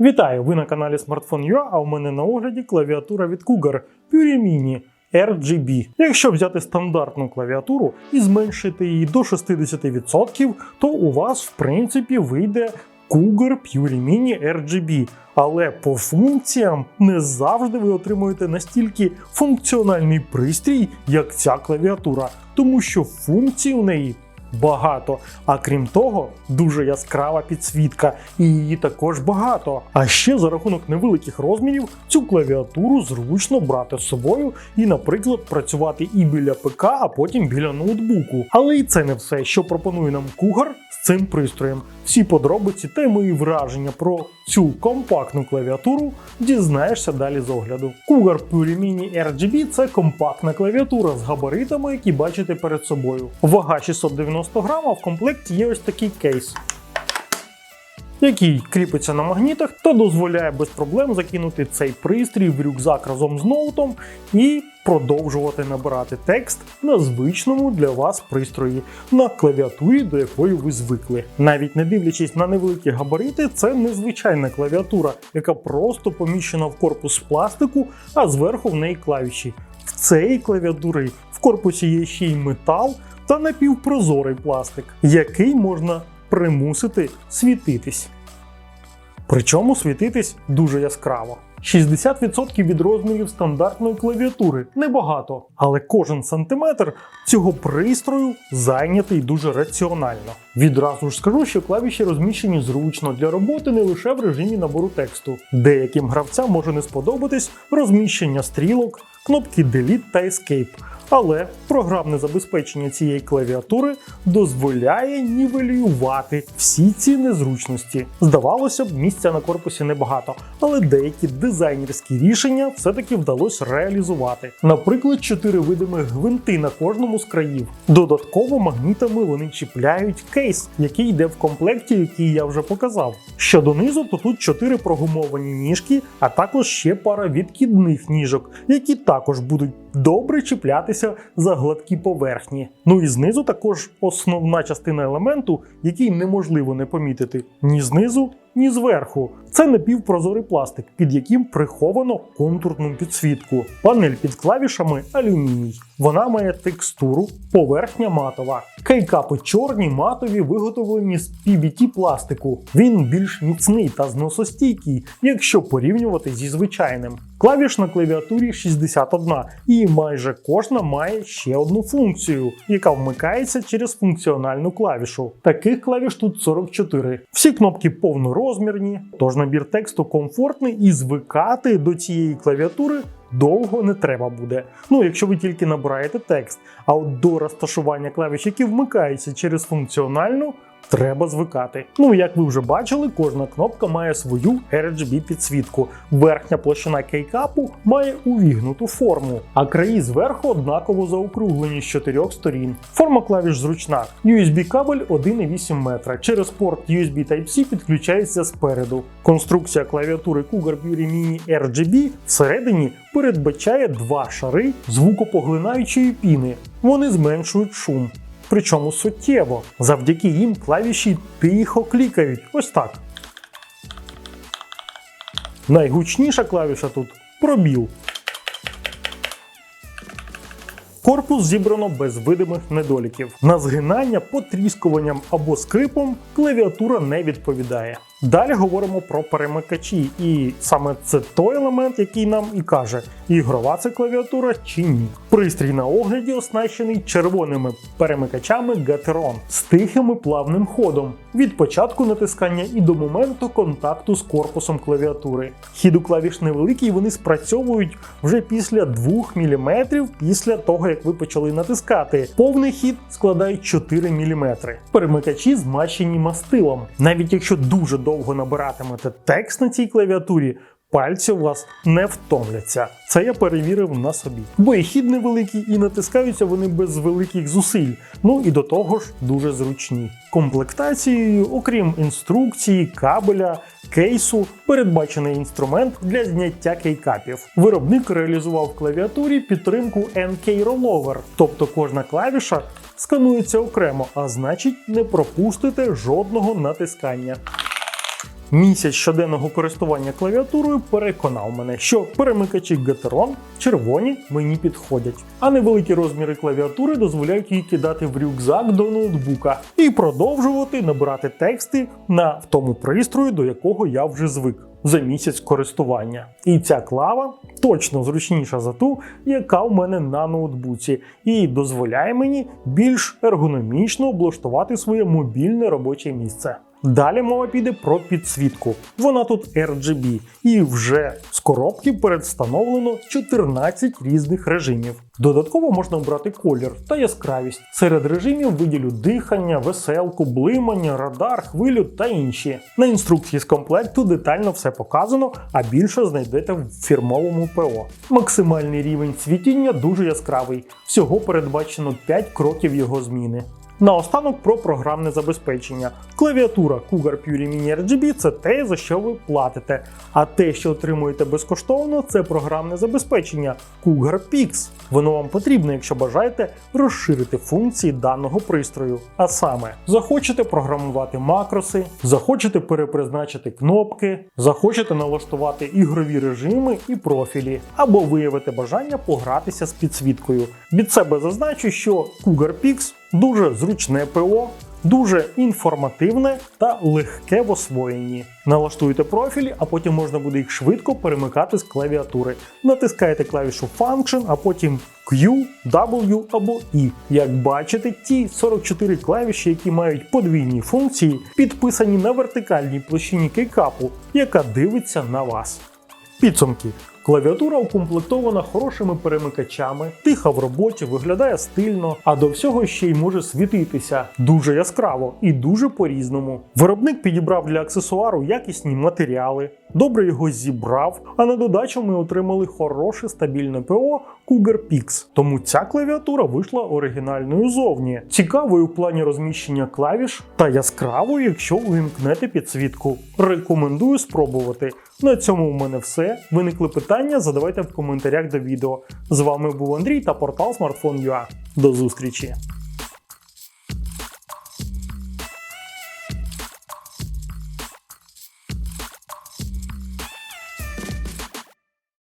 Вітаю! Ви на каналі Smartphone.ua, а у мене на огляді клавіатура від Cougar Pure Mini RGB. Якщо взяти стандартну клавіатуру і зменшити її до 60%, то у вас в принципі вийде Cougar Pure Mini RGB. Але по функціям не завжди ви отримуєте настільки функціональний пристрій, як ця клавіатура, тому що функцій у неї багато. А крім того, дуже яскрава підсвітка, і її також багато. А ще за рахунок невеликих розмірів цю клавіатуру зручно брати з собою і, наприклад, працювати і біля ПК, а потім біля ноутбуку. Але і це не все, що пропонує нам кугар з цим пристроєм. Всі подробиці та й мої враження про цю компактну клавіатуру дізнаєшся далі з огляду. Cougar Puri Mini RGB це компактна клавіатура з габаритами, які бачите перед собою. Вага 690 грам, а в комплекті є ось такий кейс. Який кріпиться на магнітах та дозволяє без проблем закинути цей пристрій в рюкзак разом з ноутом і продовжувати набирати текст на звичному для вас пристрої на клавіатурі, до якої ви звикли. Навіть не дивлячись на невеликі габарити, це незвичайна клавіатура, яка просто поміщена в корпус пластику, а зверху в неї клавіші. В цієї клавіатури в корпусі є ще й метал та напівпрозорий пластик, який можна примусити світитись. Причому світитись дуже яскраво. 60% від розмірів стандартної клавіатури небагато, але кожен сантиметр цього пристрою зайнятий дуже раціонально. Відразу ж скажу, що клавіші розміщені зручно для роботи не лише в режимі набору тексту. Деяким гравцям може не сподобатись розміщення стрілок, кнопки Delete та Escape. Але програмне забезпечення цієї клавіатури дозволяє нівелювати всі ці незручності. Здавалося б, місця на корпусі небагато, але деякі дизайнерські рішення все-таки вдалося реалізувати. Наприклад, чотири видимих гвинти на кожному з країв. Додатково магнітами вони чіпляють кейс, який йде в комплекті, який я вже показав. Щодо низу, то тут чотири прогумовані ніжки, а також ще пара відкидних ніжок, які також будуть добре чіплятися за гладкі поверхні. Ну і знизу також основна частина елементу, який неможливо не помітити ні знизу, ні зверху. Це напівпрозорий пластик, під яким приховано контурну підсвітку. Панель під клавішами алюміній. Вона має текстуру, поверхня матова. Кейкапи чорні, матові, виготовлені з PBT пластику. Він більш міцний та зносостійкий, якщо порівнювати зі звичайним. Клавіш на клавіатурі 61, і майже кожна має ще одну функцію, яка вмикається через функціональну клавішу. Таких клавіш тут 44. Всі кнопки повнорозмірні, тож набір тексту комфортний і звикати до цієї клавіатури довго не треба буде. Ну, якщо ви тільки набираєте текст. А от до розташування клавіш, які вмикаються через функціональну, треба звикати. Ну, як ви вже бачили, кожна кнопка має свою RGB підсвітку. Верхня площина кейкапу має увігнуту форму, а краї зверху однаково заокруглені з чотирьох сторін. Форма клавіш зручна. USB кабель 1,8 метра. Через порт USB Type-C підключається спереду. Конструкція клавіатури Cougar Pure Mini RGB всередині передбачає два шари звукопоглинаючої піни. Вони зменшують шум. Причому суттєво. Завдяки їм клавіші тихо клікають. Ось так. Найгучніша клавіша тут пробіл. Корпус зібрано без видимих недоліків. На згинання, потріскуванням або скрипом клавіатура не відповідає. Далі говоримо про перемикачі, і саме це той елемент, який нам і каже, ігрова це клавіатура чи ні. Пристрій на огляді оснащений червоними перемикачами Gateron з тихим і плавним ходом від початку натискання і до моменту контакту з корпусом клавіатури. Хід у клавіш невеликий, вони спрацьовують вже після 2 мм після того, як ви почали натискати. Повний хід складає 4 мм. Перемикачі змащені мастилом. Навіть якщо дуже довго набиратимете текст на цій клавіатурі, пальці у вас не втомляться. Це я перевірив на собі. Бо і хід невеликий, і натискаються вони без великих зусиль. Ну і до того ж дуже зручні. Комплектацією, окрім інструкції, кабеля, кейсу, передбачений інструмент для зняття кейкапів. Виробник реалізував в клавіатурі підтримку NK Rollover, тобто кожна клавіша сканується окремо, а значить не пропустите жодного натискання. Місяць щоденного користування клавіатурою переконав мене, що перемикачі Gateron червоні мені підходять, а невеликі розміри клавіатури дозволяють її кидати в рюкзак до ноутбука і продовжувати набирати тексти на тому пристрої, до якого я вже звик за місяць користування. І ця клава точно зручніша за ту, яка в мене на ноутбуці, і дозволяє мені більш ергономічно облаштувати своє мобільне робоче місце. Далі мова піде про підсвітку. Вона тут RGB, і вже з коробки передстановлено 14 різних режимів. Додатково можна обрати колір та яскравість. Серед режимів виділю дихання, веселку, блимання, радар, хвилю та інші. На інструкції з комплекту детально все показано, а більше знайдете в фірмовому ПО. Максимальний рівень світіння дуже яскравий. Всього передбачено 5 кроків його зміни. Наостанок про програмне забезпечення. Клавіатура Cougar Pure Mini RGB це те, за що ви платите. А те, що отримуєте безкоштовно, це програмне забезпечення Cougar Pix. Воно вам потрібно, якщо бажаєте розширити функції даного пристрою. А саме, захочете програмувати макроси, захочете перепризначити кнопки, захочете налаштувати ігрові режими і профілі, або виявите бажання погратися з підсвіткою. Від себе зазначу, що Cougar Pix дуже зручне ПО, дуже інформативне та легке в освоєнні. Налаштуєте профілі, а потім можна буде їх швидко перемикати з клавіатури. Натискаєте клавішу Function, а потім Q, W або E. Як бачите, ті 44 клавіші, які мають подвійні функції, підписані на вертикальній площині кейкапу, яка дивиться на вас. Підсумки. Клавіатура укомплектована хорошими перемикачами, тиха в роботі, виглядає стильно, а до всього ще й може світитися дуже яскраво і дуже по-різному. Виробник підібрав для аксесуару якісні матеріали, добре його зібрав, а на додачу ми отримали хороше стабільне ПО Cougar Pix. Тому ця клавіатура вийшла оригінальною зовні, цікавою в плані розміщення клавіш та яскравою, якщо увімкнете підсвітку. Рекомендую спробувати. На цьому в мене все. Виникли питання, задавайте в коментарях до відео. З вами був Андрій та портал Smartphone.ua. До зустрічі!